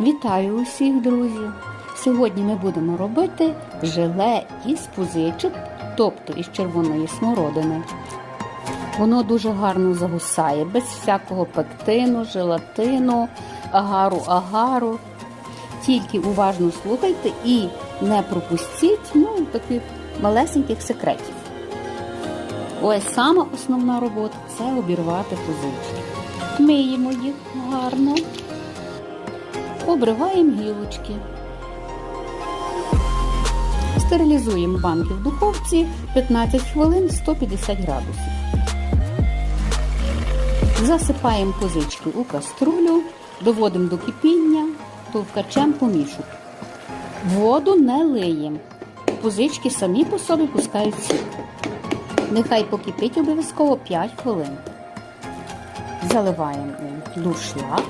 Вітаю усіх, друзі! Сьогодні ми будемо робити желе із пузичок, тобто із червоної смородини. Воно дуже гарно загусає, без всякого пектину, желатину, агару-агару. Тільки уважно слухайте і не пропустіть ну, таких малесеньких секретів. Ось сама основна робота це обірвати пузички. Миємо їх гарно, обриваємо гілочки. Стерилізуємо банки в духовці 15 хвилин 150 градусів. Засипаємо козички у каструлю, доводимо до кипіння, товкачем помішуємо. Воду не лиємо. Пузички самі по собі пускають сік. Нехай покипить обов'язково 5 хвилин. Заливаємо у дуршлаг